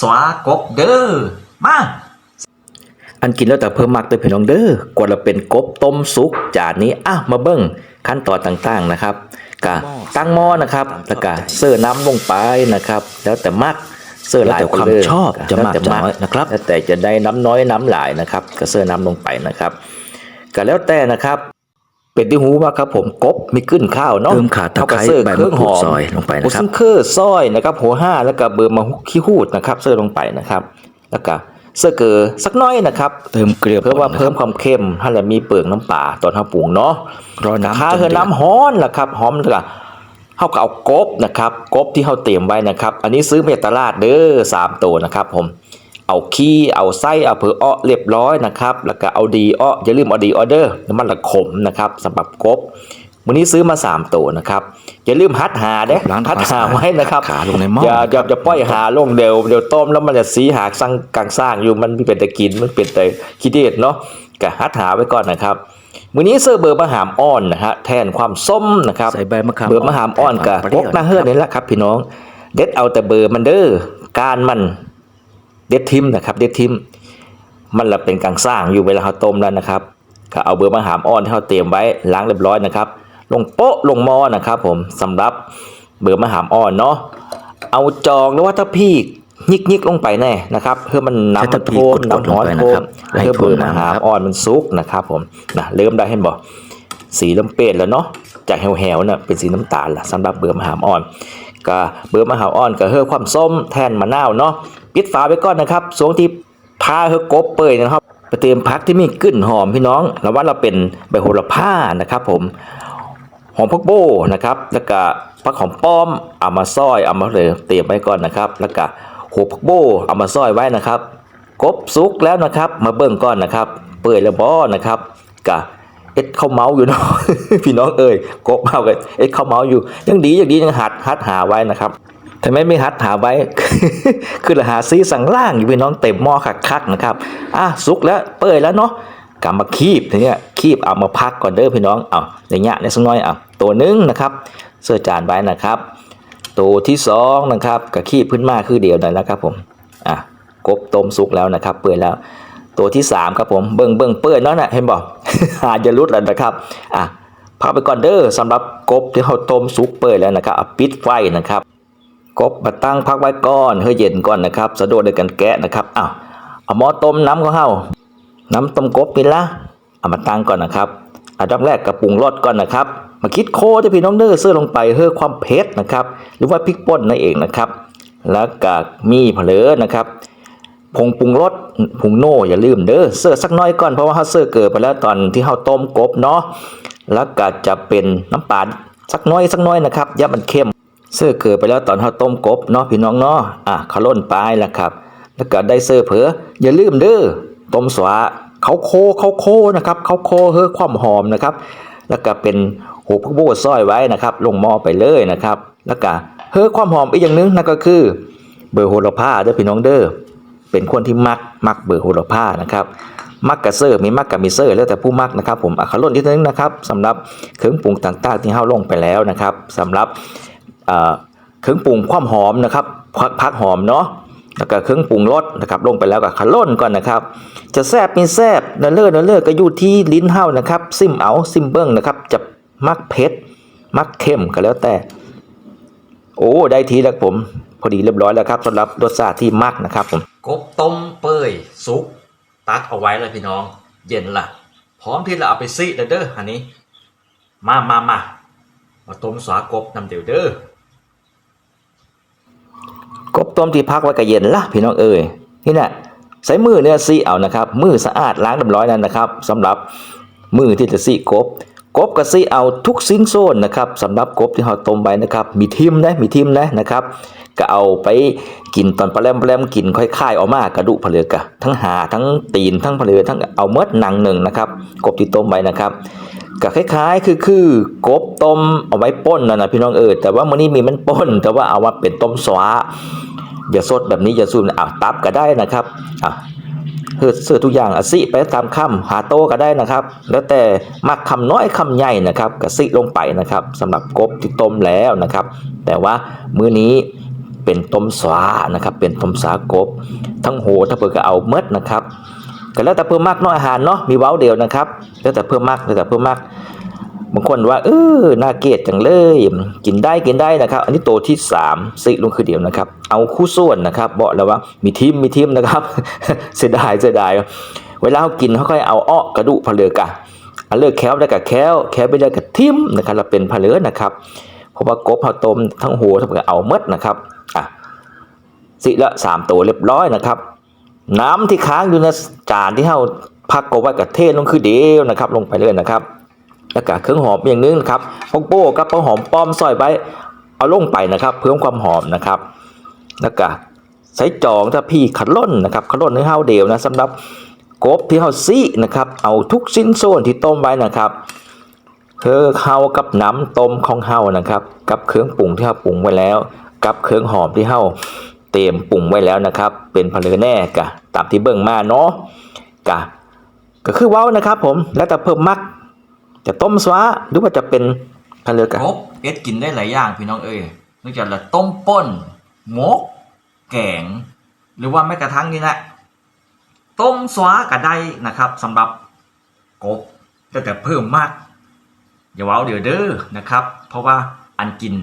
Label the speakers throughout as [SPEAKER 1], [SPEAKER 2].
[SPEAKER 1] สวากบเด้อมา
[SPEAKER 2] อันกินแล้วแต่เพิ่มมากตัวพี่น้องเด้อกว่าเราเป็นกบต้มซุกจานนี้อะมาเบิ้งขั้นตอนต่างๆนะครับกะตั้งหม้อนะครับแล้วก็เสิร์ฟน้ำลงไปนะครับ แล้วแต่มักเสิร์ฟหลาย
[SPEAKER 3] แล้วแต่ความ
[SPEAKER 2] ไปเลย
[SPEAKER 3] ชอบจะมาก
[SPEAKER 2] แล้วแต่
[SPEAKER 3] จะน้อยนะครับ
[SPEAKER 2] แล้วแต่จะได้น้ำน้อยน้ำหลายนะครับ ก็เสิร์ฟน้ำลงไปนะครับ ก็แล้วแต่นะครับ เป็นที่หูว่าครับผมกบมีขึ้นข้าวเนาะ
[SPEAKER 3] เพิ่มข่าตะไคร้
[SPEAKER 2] เท่กับเสิร์ฟ
[SPEAKER 3] ใบ
[SPEAKER 2] เครื่อง
[SPEAKER 3] มะกรู
[SPEAKER 2] ห
[SPEAKER 3] ด
[SPEAKER 2] อม
[SPEAKER 3] ซอยลงไปนะครับ
[SPEAKER 2] โซึ่งเคอซอยนะครับหัวห้าแล้วก็เบอร์มาฮุกขี้หูดนะครับเสิร์ฟลงไปนะครับ แล้วก็เสื้อเกลือสักน้อยนะครับ
[SPEAKER 3] เติมเกลือ
[SPEAKER 2] เพื่อว่า
[SPEAKER 3] ก่อนนะครับ
[SPEAKER 2] เพิ่มความเค็มถ้าเรามีเปลือกน้ำปลาตอนเราปรุงเนาะ
[SPEAKER 3] รอน้ำ
[SPEAKER 2] ข้า
[SPEAKER 3] จน
[SPEAKER 2] คือ
[SPEAKER 3] เดือด
[SPEAKER 2] น้ำฮ้อนล่ะครับหอมแล้วก็เขาก็เอากบนะครับกบที่เขาเตรียมไว้นะครับ อันนี้ซื้อมาจากตลาดเด้อสามตัวนะครับผม เอาขี้เอาไส้เอาเผือกอ้อเรียบร้อยนะครับ แล้วก็เอาดีอ้ออย่าลืมเอาดีอ้อเด้อน้ำมันละขมนะครับสำหรับกบวันนี้ซื้อมาสามตัวนะครับ อย่าลืมฮัดหาเด้
[SPEAKER 3] ล้าง
[SPEAKER 2] ฮัด
[SPEAKER 3] ความ
[SPEAKER 2] หา
[SPEAKER 3] สะอาด
[SPEAKER 2] ไว้นะครับ
[SPEAKER 3] ขาลงในหม้อ
[SPEAKER 2] อย่าอย่า
[SPEAKER 3] นะครับ
[SPEAKER 2] อย่าปล่อยหาลงเดี๋ยวเดี๋ยวต้มแล้วมันจะสีหากสร้างกลางสร้างอยู่มันไม่เป็นแต่กินมันเป็นแต่ขี้เดียดเนาะก็ฮัดหาไว้ก่อนนะครับมื้อนี้เสื้อเบอร์มะหามอ่อนนะฮะแทนความส้มนะครับ
[SPEAKER 3] ใส่ใบมะขาม
[SPEAKER 2] เบอร์มะหามอ่อนกับ
[SPEAKER 3] แทน
[SPEAKER 2] พ
[SPEAKER 3] คววาม
[SPEAKER 2] ก
[SPEAKER 3] เปรี้ยว
[SPEAKER 2] หน้าเฮือนี่แหละครับพี่น้อง เด็ดเอาแต่เบอร์มันเด้อการมัน เด็ดทิมนะครับเด็ดทิมมันละเป็นกลางสร้างอยู่เวลาเราต้มแล้วนะครับก็เอาเบอร์มะหามอ่อนที่เราเตรียมไว้ล้างเรียบร้อยนะครับ ลงโป๊ะลงหม้อนะครับผมสำหรับเบอร์มะหามอ่อนเนาะเอาจองหรือว่าถ้าพี่ยิกยิกๆลงไปแน่นะครับเพื่อมัน
[SPEAKER 3] ใช้
[SPEAKER 2] น้ำ
[SPEAKER 3] ตะ
[SPEAKER 2] มัน
[SPEAKER 3] พี
[SPEAKER 2] โทม
[SPEAKER 3] กดๆ
[SPEAKER 2] น้ำร้อน
[SPEAKER 3] ลงไป
[SPEAKER 2] โท
[SPEAKER 3] นะครั
[SPEAKER 2] ม
[SPEAKER 3] บ
[SPEAKER 2] แล้ว
[SPEAKER 3] ให้
[SPEAKER 2] เพื่อเบอร์
[SPEAKER 3] ท่วม
[SPEAKER 2] มะหาม
[SPEAKER 3] น้ำครับ
[SPEAKER 2] อ่อนมันซุกนะครับผมนะเริ่มได้เห็นบ่สีเริ่มเปลี่ยนแล้วเนาะจากแหวๆน่ะเป็นสีน้ำตาลละสำหรับเบอร์มะหามอ่อน ก็เบอร์มะหามอ่อนก็เฮือความส้มแทนมะนาวเนาะปิดฝาไว้ก่อนนะครับสวงที่พาเฮือกบเปื่อยนะครับไปเตรียมพักที่มีกลิ่นหอมพี่น้องแล้วว่าเราเป็นใบโหระพานะครับ ผมหอมพักโบนะครับแล้วก็ผักหอมป้อมเอามาซอยเอามาเลยเตรียมไว้ก่อนนะครับ แล้วก็หัวผักโบเอามาซอยไว้นะครับกบสุกแล้วนะครับ มาเบิ่งก่อนนะครับ เปื่อยแล้วบ่นะครับกะ เอ็ดข้าวเมาอยู่เนาะพี่น้องเอ่ยกบเมากับเอ็ดข้าวเมาอยู่ยังดียังดียังหัดหัดหาไว้นะครับแต่ไม่ไม่หัดหาไว้ คือละหาซีสั่งล่างอยู่พี่น้องเต็มหม้อคักๆนะครับอะสุกแล้วเปื่อยแล้วเนาะกำมาคีบทีเนี้ยคีบเอามาพักก่อนเด้อพี่น้องเอาอย่างเงี้ยในสักน้อยเอาตัวหนึงนะครับ เสื้อจานไว้นะครับ ตัวที่สองนะครับกับคีบพื้นมาคือเดียวนั่นแหละครับผมอะกบต้มสุกแล้วนะครับ เปื่อยแล้ว ตัวที่สามครับผมเบิ่งเบิ่งเปื่อยนาะน่ะเห็นบอกอาจจะรุดแล้วนะครับอะพักไปก่อนเด้อสำหรับกบที่เขาต้มสุกเปื่อยแล้วนะครับปิดไฟนะครับ กบมาตั้งพักไว้ก่อนให้เย็นก่อนนะครับ สะดวกในการแกะนะครับอ้าวเอาหม้อต้มน้ำของเฮาน้ำต้มกบนี่ละเอามาตั้งก่อนนะครับอันดับแรกกระปุงรสก่อนนะครับ มาคิดโคที่พี่น้องเด้อเสื้อลงไปเพื่อความเผ็ดนะครับ หรือว่าพริกป่นนั่นเองนะครับ แล้วก็มีเผลอนะครับ ผงปรุงรสผงโน่อย่าลืมเด้อเสื้อสักน้อยก่อนเพราะว่าเขาเสื้อเกิดไปแล้วตอนที่เขาต้มกบเนาะแล้วก็จะเป็นน้ำปลาสักน้อยสักน้อยนะครับอย่ามันเค็มเสื้อเกิดไปแล้วตอนเขาต้มกบเนาะพี่น้องเนาะอะเขาล่นปลายแล้วครับ แล้วก็ได้เสื้อเผออย่าลืมเด้อต้มสวาเขาโคเขาโคนะครับเขาโคเฮ้อความหอมนะครับ แล้วก็เป็นหูพักโบซอยไว้นะครับ ลงหม้อไปเลยนะครับ แล้วก็เฮ้อความหอมอีกอย่างหนึงนั่นก็คือ เบอร์โหระพาเด้อพี่น้องเด้อ เป็นคนที่มักมักเบอร์โหระพานะครับมักกับเซอร์มีมักกับมีเซอร์แล้วแต่ผู้มักนะครับผมอัครล่นที่นึงนะครับสำหรับเครื่องปรุงต่างๆที่เฮาลงไปแล้วนะครับสำหรับเครื่องปรุงความหอมนะครับพักพักหอมเนาะแล้วก็เครื่องปรุงรสนะครับลงไปแล้วก็ขล่นก่อนนะครับ จะแซบมีแซบเนื้อเลือดเนื้อเลือดก็อยู่ที่ลิ้นเฮานะครับ ซิมเอาซิมเบิ้งนะครับ จะมักเผ็ดมักเค็มก็แล้วแต่ โอ้ได้ทีแล้วผม พอดีเรียบร้อยแล้วครับสำหรับรสชาติที่มักนะครับผม
[SPEAKER 1] กบต้มเปื่อยสุกตักเอาไว้เลยพี่น้อง เย็นละพร้อมที่เราเอาไปซีเด้ออันนี้ มามามามาต้มสากบนำเดี๋ยวเด้อ
[SPEAKER 2] กบต้มที่พักไว้ก็เย็นละพี่น้องเอ้ยนี่แหละใส่มือเนี่ยซีเอานะครับมือสะอาดล้างเรียบร้อยนั่นนะครับสำหรับมือที่จะซีกบ กบก็ซีเอาทุกสิ้นโซนนะครับสำหรับกบที่เราต้มไว้นะครับมีทิมนะมีทิมนะนะครับ ก็เอาไปกินตอนปลาแรมปลาแรมกินค่อยค่ายออกมากระดูกผลือกะทั้งหาทั้งตีนทั้งผลือทั้งเอาเมดหนังหนึ่งนะครับ กบที่ต้มไว้นะครับก็คล้ายๆ คือคือกบต้มเอาไว้ป้นนะนะพี่น้องเออแต่ว่ามื้อนี้มีมันป้น แต่ว่าเอามาเป็นต้มสวาอย่าสดแบบนี้อย่าซูมอะตับก็ได้นะครับอะ เฮือเสื้อทุกอย่างอะสิไปตามคำหาโตก็ได้นะครับ แล้วแต่มักคำน้อยคำใหญ่นะครับก็สิลงไปนะครับสำหรับกบที่ต้มแล้วนะครับ แต่ว่ามื้อนี้เป็นต้มสวานะครับ เป็นต้มสากบ ทั้งโหถ้าเพิ่นก็เอาเมดนะครับก็แล้วแต่เพิ่มมากน้อยอาหารเนาะมีเว้าเดียวนะครับ แล้วแต่เพิ่มมากแล้วแต่เพิ่มมาก บางคนว่าเออน่าเกลียดจังเลย กินได้กินได้นะครับ อันนี้โตที่3สิลงคือเดียวนะครับ เอาคู่ส่วนนะครับบอกแล้วว่ามีทีมมีทีมนะครับ เสียดายเสียดาย เวลาเขากินเขาค่อยเอาอ้อกระดูกผะเลือกอะอันเลือกแคลได้กับแคลแคลไปเลยกับทิมนะครับเราเป็นผะเลือนะครับเพราะว่ากบเขาต้มทั้งหัวทั้งเปลือกเอาเมดนะครับอะสิละสามตัวเรียบร้อยนะครับ น้ำที่ค้างอยู่ในจานที่เราพักกบไว้กับเทศลงคือเดียวนะครับ ลงไปเลยนะครับ แล้วก็เครื่องหอมอย่างนึงนะครับพกโป้กับป้าหอมป้อมซอยไว้เอาลงไปนะครับ เพิ่มความหอมนะครับแล้วก็ใช้จองถ้าพี่ขัดล่นนะครับขัดล่นในเฮาเดียวนะสำหรับกบที่เฮาซีนะครับเอาทุกชิ้นส่วนที่ต้มไว้นะครับคือเฮากับน้ำต้มของเฮานะครับ กับเครื่องปรุงที่เฮาปรุงไว้แล้ว กับเครื่องหอมที่เฮาเตรียมปรุงไว้แล้วนะครับ เป็นผลือแน่กะตามที่เบิ่งมาเนาะกะก็คือว้าวนะครับผมแล้วแต่เพิ่มมัก จะต้มสวะหรือว่าจะเป็นผลือกะ
[SPEAKER 1] กบเอ็ดกินได้หลายอย่างพี่น้องเอ้ยนอกจากละต้มป่นหมก แกง หรือว่าแม้กระทั่งนี่แหละต้มสวาก็ได้นะครับสำหรับกบแต่แต่เพิ่มมากอย่าว้าเดี๋ยวเด้อนะครับ เพราะว่าอันกิน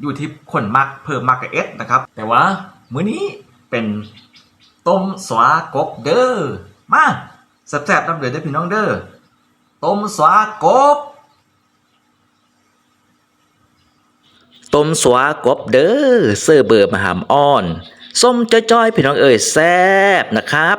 [SPEAKER 1] อยู่ที่คนมากเพิ่มมากกับเอสนะครับ แต่ว่ามื้อนี้เป็นต้มสวากบเด้อมาแซ่บๆน้ำเดือดเด้อพี่น้องเด้อ ต้มสวากบ
[SPEAKER 2] ต้มสวากบเด้อเซอร์เบอร์มหามอ่อน ส้มจ้อยๆพี่น้องเอ๋ยแซ่บนะครับ